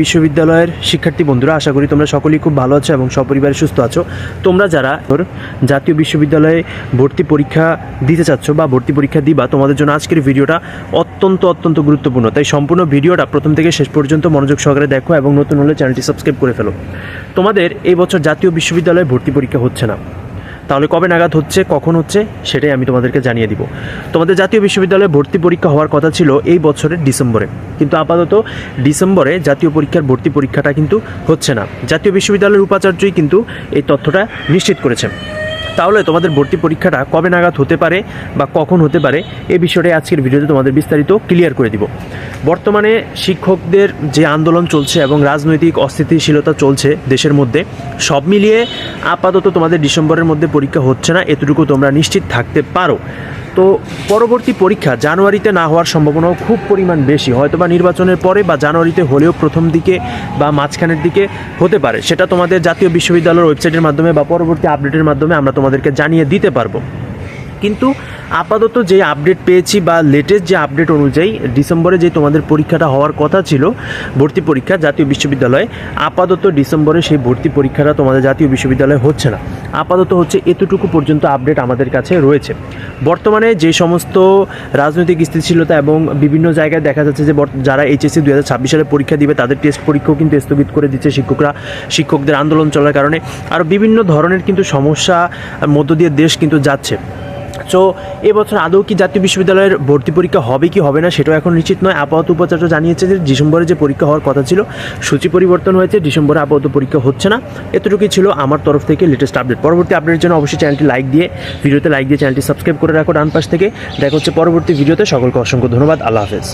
বিশ্ববিদ্যালয়ের শিক্ষার্থী বন্ধুরা, আশা করি তোমরা সকলেই খুব ভালো আছো এবং সপরিবারে সুস্থ আছো। তোমরা যারা জাতীয় বিশ্ববিদ্যালয়ে ভর্তি পরীক্ষা দিতে চাচ্ছ বা ভর্তি পরীক্ষা দিবা, তোমাদের জন্য আজকের ভিডিওটা অত্যন্ত অত্যন্ত গুরুত্বপূর্ণ। তাই সম্পূর্ণ ভিডিওটা প্রথম থেকে শেষ পর্যন্ত মনোযোগ সহকারে দেখো এবং নতুন হলে চ্যানেলটি সাবস্ক্রাইব করে ফেলো। তোমাদের এই বছর জাতীয় বিশ্ববিদ্যালয়ে ভর্তি পরীক্ষা হচ্ছে না। তাহলে কবে নাগাদ হচ্ছে, কখন হচ্ছে, সেটাই আমি তোমাদেরকে জানিয়ে দিব। তোমাদের জাতীয় বিশ্ববিদ্যালয়ে ভর্তি পরীক্ষা হওয়ার কথা ছিল এই বছরের ডিসেম্বরে। কিন্তু আপাতত ডিসেম্বরে জাতীয় পরীক্ষার ভর্তি পরীক্ষাটা কিন্তু হচ্ছে না। জাতীয় বিশ্ববিদ্যালয়ের উপাচার্যই কিন্তু এই তথ্যটা নিশ্চিত করেছেন। তাহলে তোমাদের ভর্তি পরীক্ষাটা কবে নাগাদ হতে পারে বা কখন হতে পারে, এ বিষয়ে আজকের ভিডিওতে তোমাদের বিস্তারিত ক্লিয়ার করে দিব। বর্তমানে শিক্ষকদের যে আন্দোলন চলছে এবং রাজনৈতিক অস্থিতিশীলতা চলছে দেশের মধ্যে, সব মিলিয়ে আপাতত তোমাদের ডিসেম্বরের মধ্যে পরীক্ষা হচ্ছে না, এতটুকু তোমরা নিশ্চিত থাকতে পারো। তো পরবর্তী পরীক্ষা জানুয়ারিতে না হওয়ার সম্ভাবনাও খুব পরিমাণ বেশি। হয়তো বা নির্বাচনের পরে বা জানুয়ারিতে হলেও প্রথম দিকে বা মাঝখানের দিকে হতে পারে। সেটা তোমাদের জাতীয় বিশ্ববিদ্যালয়ের ওয়েবসাইটের মাধ্যমে বা পরবর্তী আপডেটের মাধ্যমে আমরা তোমাদেরকে জানিয়ে দিতে পারব। কিন্তু আপাতত যে আপডেট পেয়েছি বা লেটেস্ট যে আপডেট অনুযায়ী ডিসেম্বরে যে তোমাদের পরীক্ষাটা হওয়ার কথা ছিল, ভর্তি পরীক্ষা জাতীয় বিশ্ববিদ্যালয়ে, আপাতত ডিসেম্বরে সেই ভর্তি পরীক্ষাটা তোমাদের জাতীয় বিশ্ববিদ্যালয়ে হচ্ছে না। আপাতত হচ্ছে এতটুকু পর্যন্ত আপডেট আমাদের কাছে রয়েছে। বর্তমানে যে সমস্ত রাজনৈতিক স্থিতিশীলতা এবং বিভিন্ন জায়গায় দেখা যাচ্ছে যে যারা এইচএসসি দুই হাজার ছাব্বিশ সালে পরীক্ষা দিবে, তাদের টেস্ট পরীক্ষাও কিন্তু স্থগিত করে দিচ্ছে শিক্ষকরা শিক্ষকদের আন্দোলন চলার কারণে। আরও বিভিন্ন ধরনের কিন্তু সমস্যা মধ্য দিয়ে দেশ কিন্তু যাচ্ছে। সো এবছর আদৌ কি জাতীয় বিশ্ববিদ্যালয়ের ভর্তি পরীক্ষা হবে কি হবে না সেটাও এখন নিশ্চিত নয়। আপাতত উপাচার্য জানিয়েছে যে ডিসেম্বরে যে পরীক্ষা হওয়ার কথা ছিল, সূচি পরিবর্তন হয়েছে, ডিসেম্বরে আপাতত পরীক্ষা হচ্ছে না। এতটুকুই ছিল আমার তরফ থেকে লেটেস্ট আপডেট পরবর্তী আপডেটের জন্য অবশ্যই চ্যানেলটি লাইক দিয়ে ভিডিওতে লাইক দিয়ে চ্যানেলটি সাবস্ক্রাইব করে রাখো ডান পাশ থেকে। দেখা হচ্ছে পরবর্তী ভিডিওতে সকলকে অসংখ্য ধন্যবাদ। আল্লাহ হাফেজ।